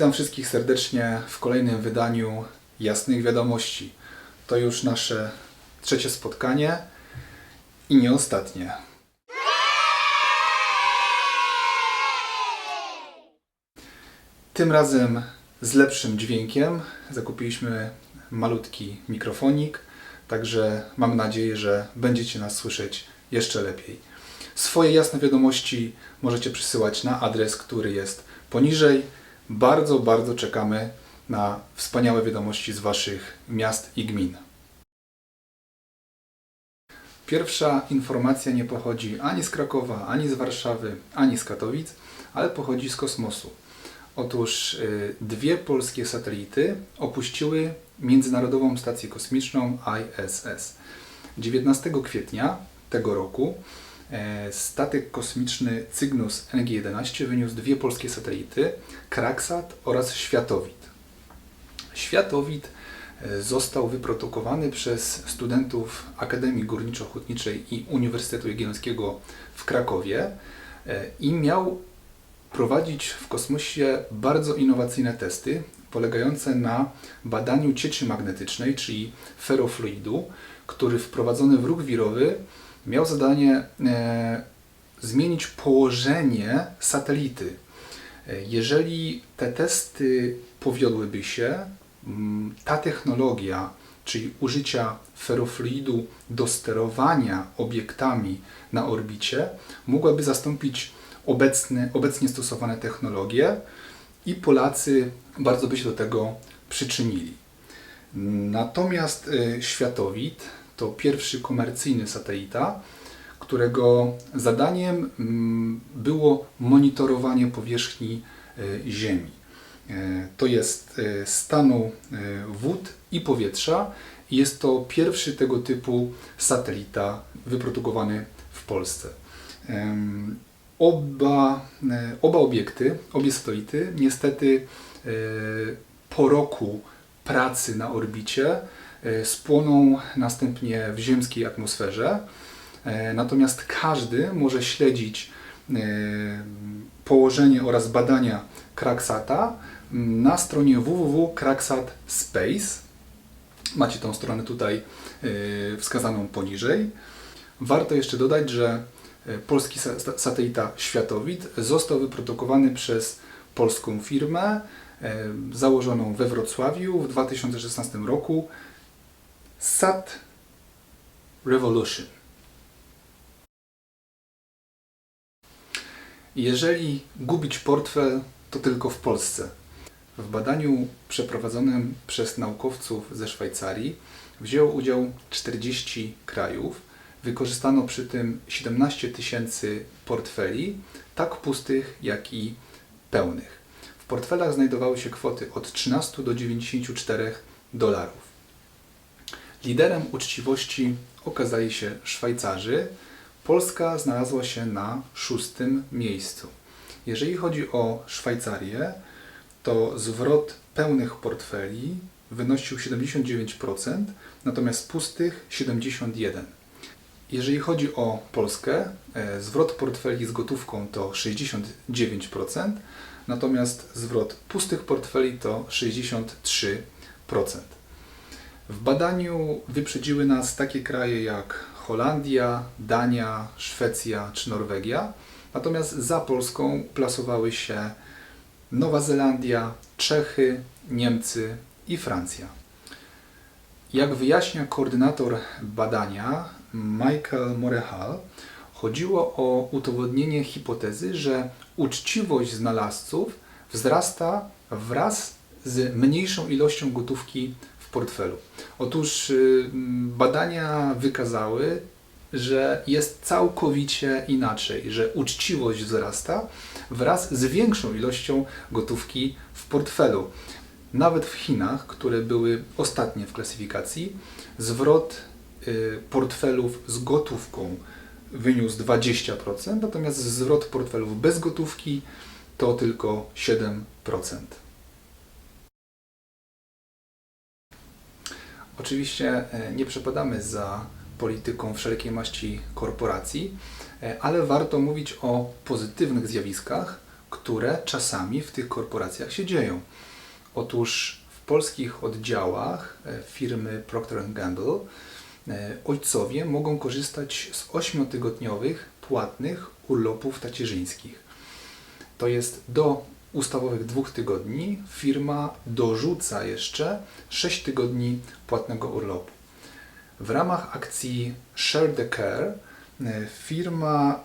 Witam wszystkich serdecznie w kolejnym wydaniu Jasnych Wiadomości. To już nasze trzecie spotkanie i nie ostatnie. Tym razem z lepszym dźwiękiem. Zakupiliśmy malutki mikrofonik, także mam nadzieję, że będziecie nas słyszeć jeszcze lepiej. Swoje jasne wiadomości możecie przysyłać na adres, który jest poniżej. Bardzo, bardzo czekamy na wspaniałe wiadomości z Waszych miast i gmin. Pierwsza informacja nie pochodzi ani z Krakowa, ani z Warszawy, ani z Katowic, ale pochodzi z kosmosu. Otóż y, dwie polskie satelity opuściły Międzynarodową Stację Kosmiczną ISS. 19 kwietnia tego roku statek kosmiczny Cygnus NG-11 wyniósł dwie polskie satelity, Kraksat oraz Światowid. Światowid e, został wyprodukowany przez studentów Akademii Górniczo-Hutniczej i Uniwersytetu Jagiellońskiego w Krakowie e, i miał prowadzić w kosmosie bardzo innowacyjne testy polegające na badaniu cieczy magnetycznej, czyli ferrofluidu, który wprowadzony w ruch wirowy miał zadanie e, zmienić położenie satelity. E, Jeżeli te testy powiodłyby się, ta technologia, czyli użycia ferrofluidu do sterowania obiektami na orbicie, mogłaby zastąpić obecne, obecnie stosowane technologie i Polacy bardzo by się do tego przyczynili. Natomiast y, Światowid to pierwszy komercyjny satelita, którego zadaniem mm, było monitorowanie powierzchni y, Ziemi. Y, To jest y, stanu wód i powietrza. Jest to pierwszy tego typu satelita wyprodukowany w Polsce. Oba, e, oba obiekty, obie satelity, niestety e, po roku pracy na orbicie e, spłoną następnie w ziemskiej atmosferze. E, Natomiast każdy może śledzić e, położenie oraz badania Kraksata na stronie www.kraksat Space. Macie tą stronę tutaj e, wskazaną poniżej. Warto jeszcze dodać, że polski sa- satelita Światowid został wyprodukowany przez polską firmę założoną we Wrocławiu w 2016 roku Sat Revolution. Jeżeli gubić portfel, to tylko w Polsce. W badaniu przeprowadzonym przez naukowców ze Szwajcarii wzięło udział 40 krajów. Wykorzystano przy tym 17 tysięcy portfeli, tak pustych, jak i pełnych. W portfelach znajdowały się kwoty od 13 do 94 dolarów. Liderem uczciwości okazali się Szwajcarzy. Polska znalazła się na szóstym miejscu. Jeżeli chodzi o Szwajcarię, to zwrot pełnych portfeli wynosił 79%, natomiast pustych 71%. Jeżeli chodzi o Polskę, e, zwrot portfeli z gotówką to 69%, natomiast zwrot pustych portfeli to 63%. W badaniu wyprzedziły nas takie kraje jak Holandia, Dania, Szwecja czy Norwegia, natomiast za Polską plasowały się Nowa Zelandia, Czechy, Niemcy i Francja. Jak wyjaśnia koordynator badania Michael Morehal, chodziło o udowodnienie hipotezy, że uczciwość znalazców wzrasta wraz z mniejszą ilością gotówki portfelu. Otóż y, badania wykazały, że jest całkowicie inaczej, że uczciwość wzrasta wraz z większą ilością gotówki w portfelu. Nawet w Chinach, które były ostatnie w klasyfikacji, zwrot y, portfelów z gotówką wyniósł 20%, natomiast zwrot portfelów bez gotówki to tylko 7%. Oczywiście e, nie przepadamy za polityką wszelkiej maści korporacji, e, ale warto mówić o pozytywnych zjawiskach, które czasami w tych korporacjach się dzieją. Otóż w polskich oddziałach e, firmy Procter Gamble ojcowie mogą korzystać z ośmiotygodniowych płatnych urlopów tacierzyńskich. To jest do ustawowych dwóch tygodni firma dorzuca jeszcze 6 tygodni płatnego urlopu. W ramach akcji Share the Care e, firma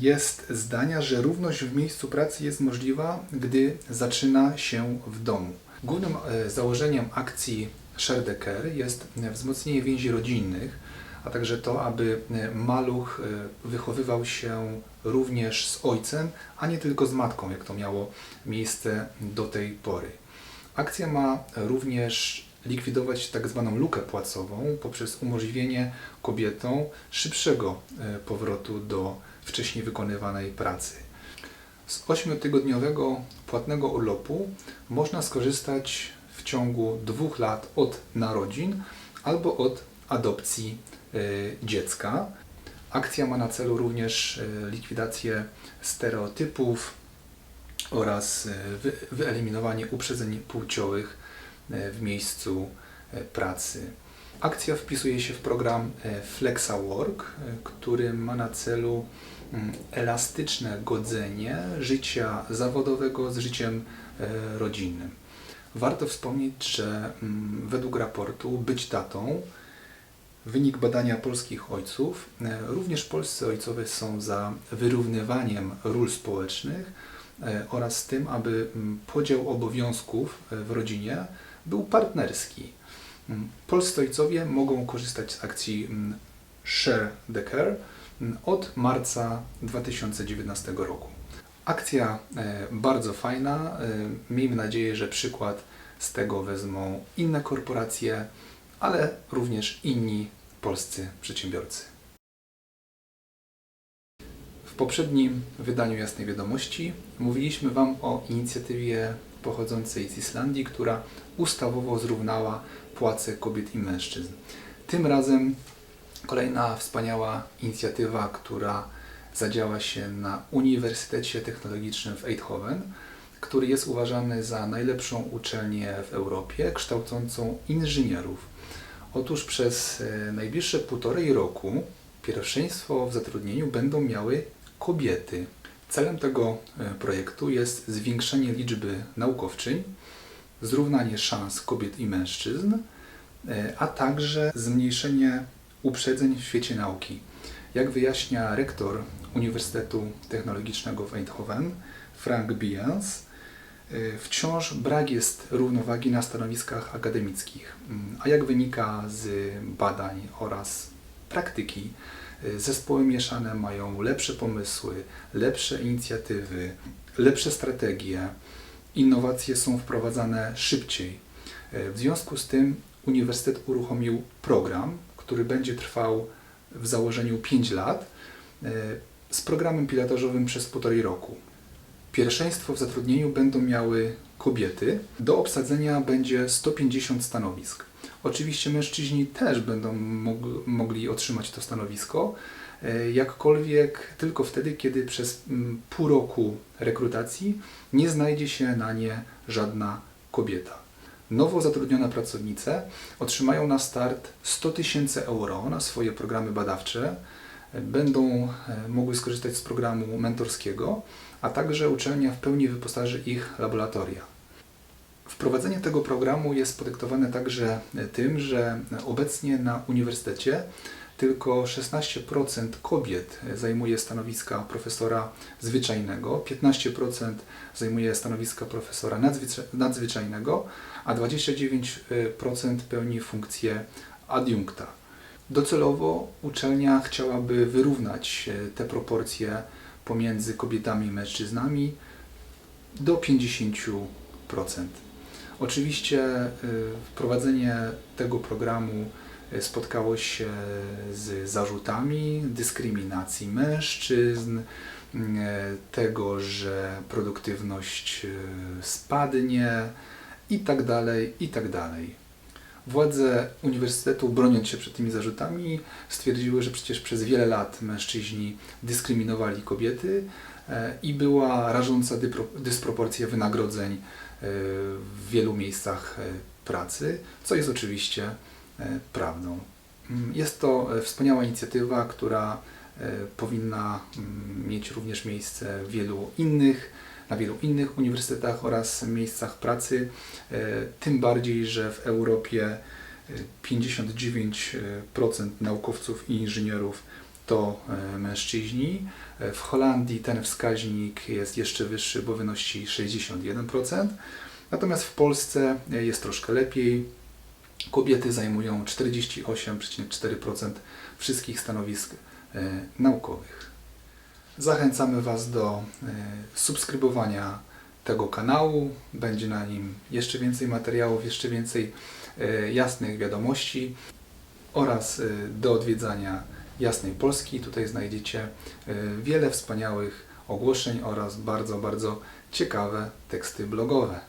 jest zdania, że równość w miejscu pracy jest możliwa, gdy zaczyna się w domu. Głównym e, założeniem akcji Share the Care jest wzmocnienie więzi rodzinnych, a także to, aby e, maluch wychowywał się również z ojcem, a nie tylko z matką, jak to miało miejsce do tej pory. Akcja ma również likwidować tak zwaną lukę płacową poprzez umożliwienie kobietom szybszego e, powrotu do wcześniej wykonywanej pracy. Z 8-tygodniowego płatnego urlopu można skorzystać w ciągu dwóch lat od narodzin albo od adopcji e, dziecka. Akcja ma na celu również e, likwidację stereotypów oraz wyeliminowanie uprzedzeń płciowych E, w miejscu e, pracy. Akcja wpisuje się w program e, FlexaWork, który ma na celu mm, elastyczne godzenie życia zawodowego z życiem rodzinnym. Warto wspomnieć, że mm, według raportu Być tatą wynik badania polskich ojców, również polscy ojcowie są za wyrównywaniem ról społecznych oraz tym, aby mm, podział obowiązków w rodzinie był partnerski. Mm, polscy ojcowie mogą korzystać z akcji mm, Share the Care od marca 2019 roku. Akcja e, bardzo fajna. E, miejmy nadzieję, że przykład z tego wezmą inne korporacje, ale również inni polscy przedsiębiorcy. W poprzednim wydaniu Jasnej Wiadomości mówiliśmy Wam o inicjatywie pochodzącej z Islandii, która ustawowo zrównała płace kobiet i mężczyzn. Tym razem kolejna wspaniała inicjatywa, która zadziała się na Uniwersytecie Technologicznym w Eindhoven, który jest uważany za najlepszą uczelnię w Europie, kształcącą inżynierów. Otóż przez e, najbliższe półtorej roku pierwszeństwo w zatrudnieniu będą miały kobiety. Celem tego e, projektu jest zwiększenie liczby naukowczyń, zrównanie szans kobiet i mężczyzn, e, a także zmniejszenie uprzedzeń w świecie nauki. Jak wyjaśnia rektor Uniwersytetu Technologicznego w Eindhoven, Frank Biens, e, wciąż brak jest równowagi na stanowiskach akademickich, mm, a jak wynika z badań oraz praktyki, e, zespoły mieszane mają lepsze pomysły, lepsze inicjatywy, lepsze strategie, innowacje są wprowadzane szybciej. E, w związku z tym Uniwersytet uruchomił program, który będzie trwał w założeniu 5 lat z programem pilotażowym przez półtorej roku. Pierwszeństwo w zatrudnieniu będą miały kobiety. Do obsadzenia będzie 150 stanowisk. Oczywiście mężczyźni też będą mogli otrzymać to stanowisko, E, jakkolwiek tylko wtedy, kiedy przez pół roku rekrutacji nie znajdzie się na nie żadna kobieta. Nowo zatrudnione pracownice otrzymają na start 100 tysięcy euro na swoje programy badawcze, będą e, mogły skorzystać z programu mentorskiego, a także uczelnia w pełni wyposaży ich laboratoria. Wprowadzenie tego programu jest podyktowane także tym, że obecnie na uniwersytecie tylko 16% kobiet zajmuje stanowiska profesora zwyczajnego, 15% zajmuje stanowiska profesora nadzwyczajnego, a 29% pełni funkcję adiunkta. Docelowo uczelnia chciałaby wyrównać te proporcje pomiędzy kobietami i mężczyznami do 50%. Oczywiście y, wprowadzenie tego programu spotkało się z zarzutami dyskryminacji mężczyzn, tego, że produktywność spadnie i tak dalej, i tak dalej. Władze uniwersytetu, broniąc się przed tymi zarzutami, stwierdziły, że przecież przez wiele lat mężczyźni dyskryminowali kobiety e, i była rażąca dysproporcja wynagrodzeń e, w wielu miejscach e, pracy, co jest oczywiście prawdą. Mm, Jest to wspaniała inicjatywa, która powinna mm, mieć również miejsce w wielu innych, na wielu innych uniwersytetach oraz miejscach pracy. E, Tym bardziej, że w Europie e, 59% naukowców i inżynierów to e, mężczyźni. E, W Holandii ten wskaźnik jest jeszcze wyższy, bo wynosi 61%. Natomiast w Polsce e, jest troszkę lepiej. Kobiety zajmują 48,4% wszystkich stanowisk e, naukowych. Zachęcamy Was do e, subskrybowania tego kanału. Będzie na nim jeszcze więcej materiałów, jeszcze więcej e, jasnych wiadomości oraz e, do odwiedzania Jasnej Polski. Tutaj znajdziecie wiele wspaniałych ogłoszeń oraz bardzo, bardzo ciekawe teksty blogowe.